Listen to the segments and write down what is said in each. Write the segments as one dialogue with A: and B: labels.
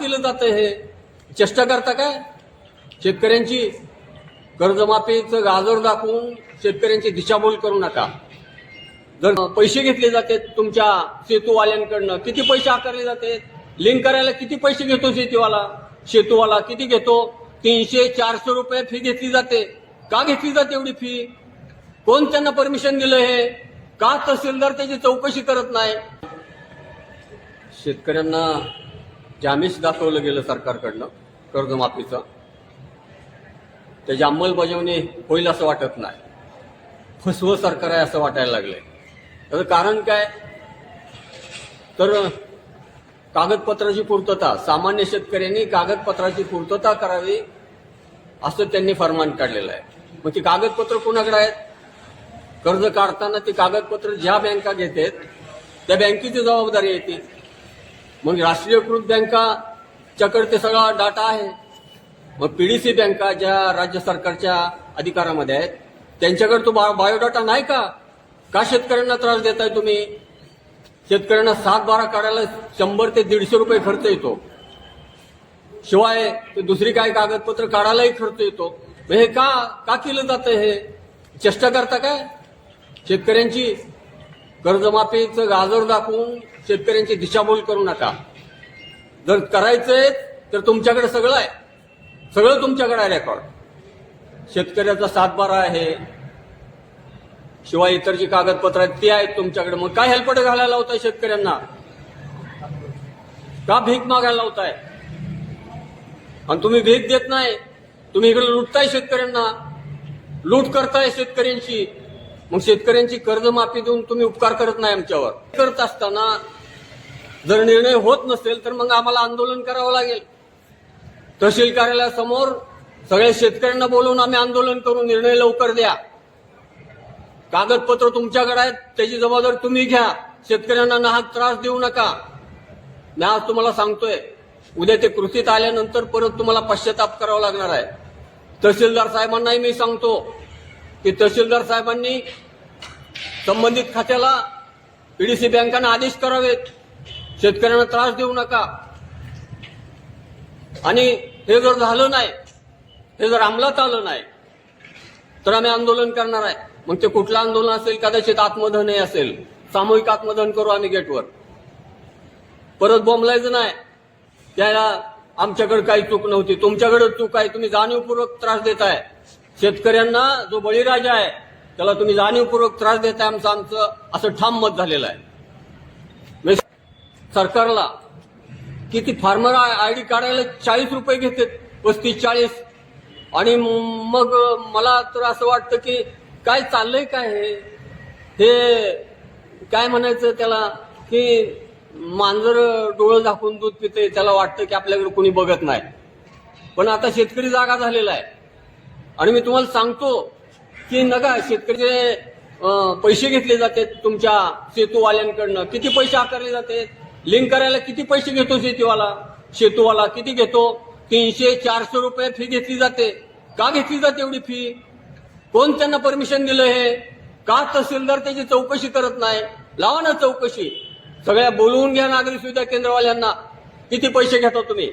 A: केलं जातं हे? चेष्टा करता काय? शेतकऱ्यांची कर्जमाफीचं गाजर दाखवून शेतकऱ्यांची दिशाभूल करू नका. जर पैसे घेतले जाते तुमच्या सेतूवाल्यांकडनं किती पैसे आकारले जाते? लिंक करायला किती पैसे घेतो शेतीवाला शेतूवाला किती घेतो? तीनशे चारशे रुपये फी घेतली जाते. का घेतली जाते एवढी फी कोण त्यांना परमिशन दिलं हे? का तहसीलदार त्याची चौकशी करत नाही? शेतकऱ्यांना जामीस दाखवलं गेलं सरकारकडनं कर्जमाफीचं त्याची अंमलबजावणी होईल असं वाटत नाही. फसवं सरकार आहे असं वाटायला लागलंय. त्याचं कारण काय? तर कागदपत्राची पूर्तता सामान्य शेतकऱ्यांनी कागदपत्राची पूर्तता करावी असं त्यांनी फरमान काढलेलं आहे. मग ती कागदपत्र कोणाकडे आहेत? कर्ज काढताना ती कागदपत्र ज्या बँका घेतात त्या बँकेची जबाबदारी येते मग राष्ट्रीयकृत बँकाच्याकडे ते सगळा डाटा आहे. मग पीडीसी बँका ज्या राज्य सरकारच्या अधिकारामध्ये आहेत त्यांच्याकडे तो बा- बायोडाटा नाही का? का शेतकऱ्यांना त्रास देताय तुम्ही? शेतकऱ्यांना सात बारा काढायला शंभर ते दीडशे रुपये खर्च येतो. शिवाय ते दुसरी काय कागदपत्र काढायलाही खर्च येतो. मग हे का का केलं जातं हे? चेष्टा करता काय? शेतकऱ्यांची कर्जमाफीचं गाजर दाखवून शेतकऱ्यांची दिशाभूल करू नका. जर करायचंय तर तुमच्याकडे सगळं आहे. सगळं तुमच्याकडे आहे रेकॉर्ड शेतकऱ्याचा सातबारा आहे. शिवाय इतर जी कागदपत्र आहेत ती आहेत तुमच्याकडे. मग काय हेल्पट घालायला लावताय शेतकऱ्यांना? का भीक मागायला लावताय? आणि तुम्ही भीक देत नाही तुम्ही इकडे लुटताय शेतकऱ्यांना. लूट करताय शेतकऱ्यांची मग शेतकऱ्यांची कर्जमाफी देऊन तुम्ही उपकार करत नाही आमच्यावर. करत असताना जर निर्णय होत नसेल तर मग आम्हाला आंदोलन करावं लागेल. तहसील कार्यालयासमोर सगळ्या शेतकऱ्यांना बोलवून आम्ही आंदोलन करू निर्णय लवकर द्या. कागदपत्र तुमच्याकडे आहेत त्याची जबाबदारी तुम्ही घ्या. शेतकऱ्यांना नाहक त्रास देऊ नका. मी आज तुम्हाला सांगतोय उद्या ते कृतीत आल्यानंतर परत तुम्हाला पश्चाताप करावा लागणार आहे. तहसीलदार साहेबांनाही मी सांगतो की तहसीलदार साहेबांनी संबंधित खात्याला पीडीसी बँकांना आदेश करावेत. शेतकऱ्यांना त्रास देऊ नका. आणि हे जर झालं नाही हे जर अंमलात आलं नाही तर आम्ही आंदोलन करणार आहे. मग ते कुठलं आंदोलन असेल? कदाचित आत्मदहन असेल. सामूहिक आत्मदहन करू आम्ही गेटवर. परत बोंबलायचं नाही. त्याला आमच्याकडे काही चूक नव्हती. तुमच्याकडे चूक आहे. तुम्ही जाणीवपूर्वक त्रास देताय. शेतकऱ्यांना जो बळीराजा आहे त्याला तुम्ही जाणीवपूर्वक त्रास देताय आमचं आमचं असं ठाम मत झालेलं आहे. म्हणजे सरकारला किती फार्मर आय डी काढायला चाळीस रुपये घेतात पस्तीस चाळीस. आणि मग मला तर असं वाटतं की काय चाललंय काय हे? हे काय म्हणायचं त्याला? की मांजर डोळं झाकून दूध पिते त्याला वाटतं की आपल्याकडे कोणी बघत नाही. पण आता शेतकरी जागा झालेला आहे. आणि मी तुम्हाला सांगतो की नका शेतकऱ्याचे पैसे घेतले जाते तुमच्या सेतूवाल्यांकडनं किती पैसे आकारले जाते लिंक करायला किती पैसे घेतो शेतीवाला? सेतूवाला किती घेतो? तीनशे चारशे रुपये फी घेतली जाते. का घेतली जाते एवढी फी कोण त्यांना परमिशन दिलं हे? का तहसीलदार त्याची चौकशी करत नाही? लावा ना चौकशी. सगळ्या बोलवून घ्या नागरी सुविधा केंद्रवाल्यांना. किती पैसे घेता तुम्ही?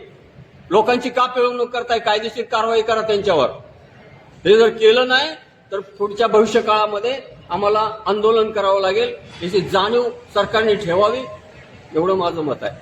A: लोकांची का पिळवणूक करताय? कायदेशीर कारवाई करा त्यांच्यावर. हे जर केलं नाही तर पुढच्या भविष्य काळामध्ये आम्हाला आंदोलन करावं लागेल. याची जाणीव सरकारने ठेवावी एवढं माझं मत आहे.